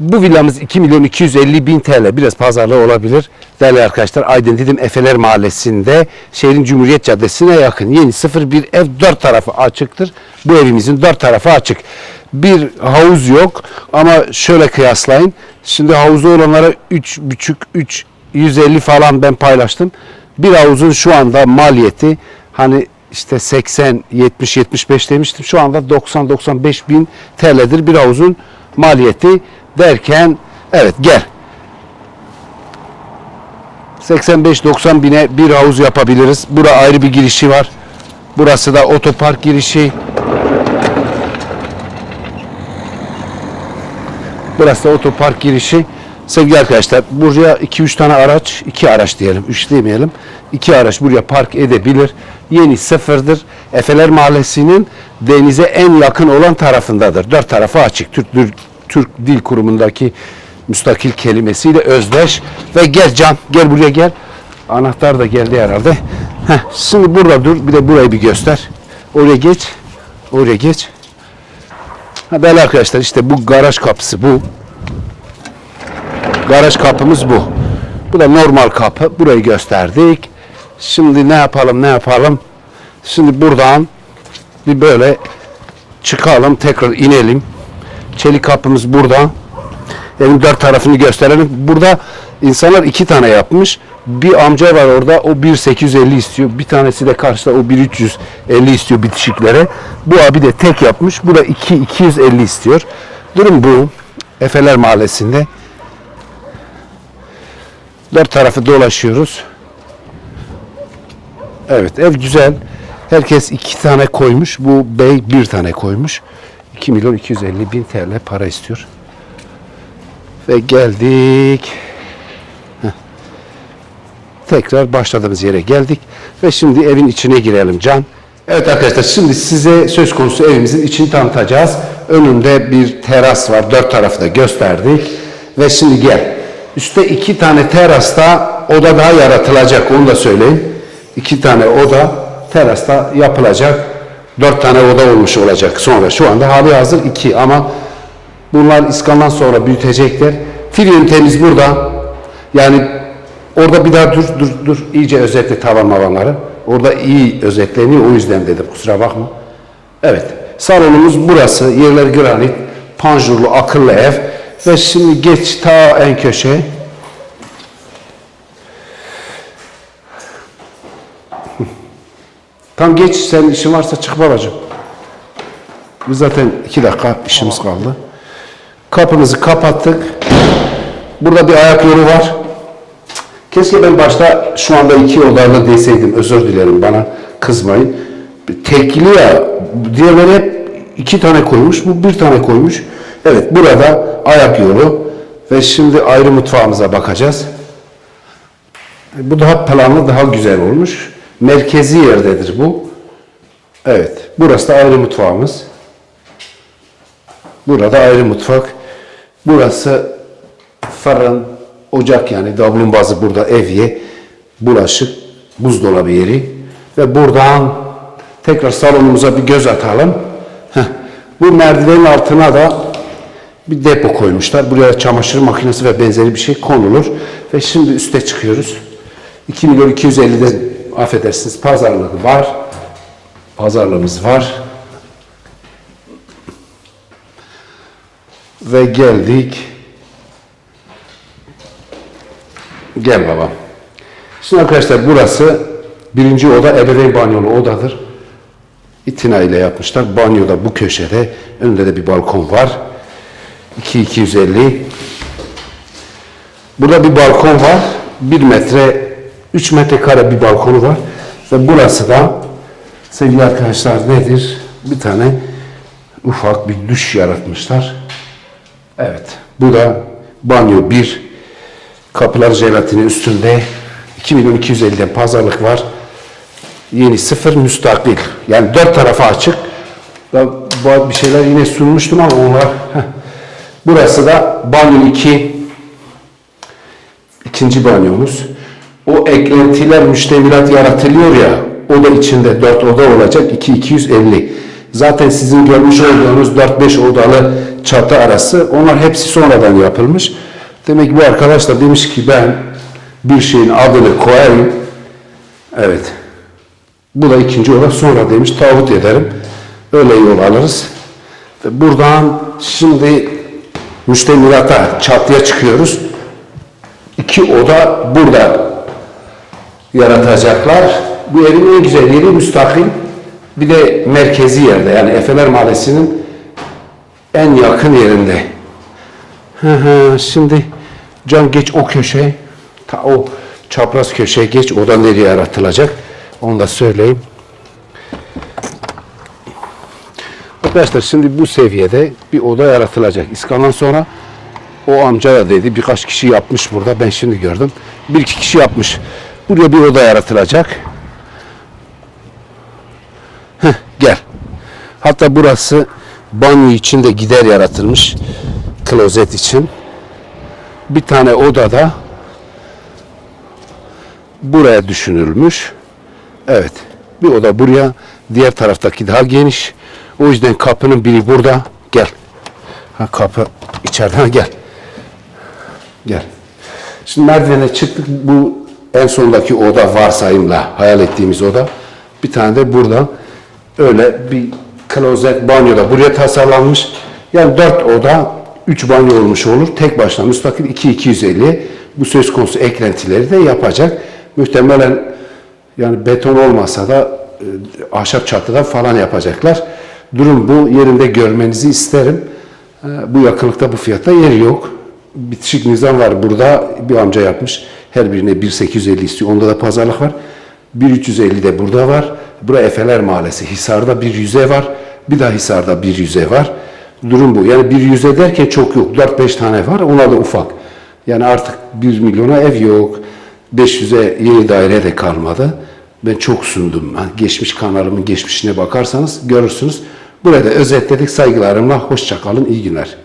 Bu villamız 2 milyon 250 bin TL. Biraz pazarlığı olabilir. Değerli arkadaşlar Aydın Didim Efeler Mahallesi'nde şehrin Cumhuriyet Caddesi'ne yakın. Yeni 01 ev dört tarafı açıktır. Bu evimizin dört tarafı açık. Bir havuz yok ama şöyle kıyaslayın. Şimdi havuzda olanlara 3,5 3 150 falan ben paylaştım. Bir havuzun şu anda maliyeti hani işte 80 70 75 demiştim. Şu anda 90 95 bin TL'dir bir havuzun maliyeti derken evet gel 85-90 bine bir havuz yapabiliriz. Bura ayrı bir girişi var. Burası da otopark girişi. Burası da otopark girişi. Sevgili arkadaşlar buraya 2-3 tane araç, 2 araç diyelim, 3 demeyelim. 2 araç buraya park edebilir. Yeni sıfırdır. Efeler Mahallesi'nin denize en yakın olan tarafındadır. Dört tarafı açık. Türk, Türk, Türk Dil Kurumu'ndaki müstakil kelimesiyle özdeş. Ve gel Can, gel buraya gel. Anahtar da geldi herhalde. Heh, şimdi burada dur, bir de burayı bir göster. Oraya geç, oraya geç. Ha, değerli arkadaşlar işte bu garaj kapısı bu. Garaj kapımız bu. Bu da normal kapı. Burayı gösterdik. Şimdi ne yapalım ne yapalım? Şimdi buradan bir böyle çıkalım tekrar inelim. Çelik kapımız burada. Evin dört tarafını gösterelim. Burada insanlar iki tane yapmış. Bir amca var orada o 1850 istiyor. Bir tanesi de karşıda o 1350 istiyor bitişiklere. Bu abi de tek yapmış. Bu da 2 250 istiyor. Durum bu. Efeler Mahallesi'nde. Dört tarafı dolaşıyoruz. Evet ev güzel. Herkes iki tane koymuş. Bu bey bir tane koymuş. 2 milyon 250 bin TL para istiyor. Ve geldik. Tekrar başladığımız yere geldik. Ve şimdi evin içine girelim Can. Evet arkadaşlar şimdi size söz konusu evimizin içini tanıtacağız. Önünde bir teras var. Dört tarafı da gösterdik. Ve şimdi gel. Üste iki tane terasta oda daha yaratılacak. Onu da söyleyeyim. İki tane oda terasta yapılacak. Dört tane oda olmuş olacak sonra. Şu anda hali hazır iki ama bunlar iskandan sonra büyütecekler. Fil yöntemimiz burada. Yani orada bir daha dur dur dur iyice özetle tavan mavanları. Orada iyi özetleniyor o yüzden dedim kusura bakma. Evet salonumuz burası. Yerler granit. Panjurlu akıllı ev. Ve şimdi geç ta en köşeye. Tam geç sen işin varsa çık babacığım. Biz zaten iki dakika işimiz kaldı. Kapımızı kapattık. Burada bir ayak yolu var. Keşke ben başta şu anda iki odalı deseydim. Özür dilerim bana kızmayın. Tekli ya. Diğerleri hep iki tane koymuş. Bu bir tane koymuş. Evet burada ayak yolu. Ve şimdi ayrı mutfağımıza bakacağız. Bu daha planlı, daha güzel olmuş. Merkezi yerdedir bu. Evet. Burası da ayrı mutfağımız. Burada ayrı mutfak. Burası fırın, ocak yani davlumbazı burada evye, bulaşık, buzdolabı yeri. Ve buradan tekrar salonumuza bir göz atalım. Heh. Bu merdivenin altına da bir depo koymuşlar. Buraya çamaşır makinesi ve benzeri bir şey konulur. Ve şimdi üste çıkıyoruz. 2 milyon 250'de affedersiniz pazarlığı var. Pazarlığımız var. Ve geldik. Gel baba. Şimdi arkadaşlar burası birinci oda ebeveyn banyolu odadır. İtina ile yapmışlar. Banyoda bu köşede. Önünde de bir balkon var. 2250. Burada bir balkon var. 1 metre 3 metrekare bir balkonu var. Ve burası da sevgili arkadaşlar nedir? Bir tane ufak bir duş yaratmışlar. Evet. Bu da banyo 1. Kapılar jelatini üstünde. 2 milyon 250'den pazarlık var. Yeni sıfır müstakil. Yani dört tarafa açık. Ben bir şeyler yine sunmuştum ama onlar. Burası da banyo 2. İkinci banyomuz. O eklentiler müştemilat yaratılıyor ya. O da içinde 4 oda olacak. 2 250. Zaten sizin görmüş olduğunuz 4-5 odalı çatı arası onlar hepsi sonradan yapılmış. Demek ki bu arkadaş da demiş ki ben bir şeyin adını koyayım. Evet. Bu da ikinci olarak sonra demiş tağut ederim. Öyle yol alırız. Ve buradan şimdi müştemilata çatıya çıkıyoruz. İki oda burada yaratacaklar. Bu evin en güzel yeri müstakil. Bir de merkezi yerde yani Efeler Mahallesi'nin en yakın yerinde. Hı hı, Şimdi can geç o köşe, ta o çapraz köşeye geç, oda nereye yaratılacak onu da söyleyeyim. Arkadaşlar şimdi bu seviyede bir oda yaratılacak. İskandan sonra o amca da dedi birkaç kişi yapmış burada ben şimdi gördüm. Bir iki kişi yapmış. Buraya bir oda yaratılacak. Heh, gel. Hatta burası banyo için de gider yaratılmış. Klozet için. Bir tane odada buraya düşünülmüş. Evet. Bir oda buraya. Diğer taraftaki daha geniş. O yüzden kapının biri burada. Gel. Ha, kapı içeriden gel. Gel. Şimdi merdivene çıktık. Bu en sondaki oda varsayımla hayal ettiğimiz oda. Bir tane de burada öyle bir klozet banyo da buraya tasarlanmış. Yani dört oda, üç banyo olmuş olur. Tek başına müstakil 2 250 bu söz konusu eklentileri de yapacak. Muhtemelen yani beton olmasa da e, ahşap çatıda falan yapacaklar. Durum bu. Yerinde görmenizi isterim. E, Bu yakınlıkta bu fiyatta yer yok. Bitişik nizam var burada. Bir amca yapmış. Her birine 1850 istiyor. Onda da pazarlık var. 1350 de burada var. Bura Efeler Mahallesi. Hisar'da bir yüze var. Bir daha Hisar'da bir yüze var. Durum bu. Yani bir yüze derken çok yok. 4-5 tane var. Onlar da ufak. Yani artık 1 milyona ev yok. 500'e yeni daire de kalmadı. Ben çok sundum. Yani geçmiş kanalımın geçmişine bakarsanız görürsünüz. Burada özetledik. Saygılarımla hoşçakalın. İyi günler.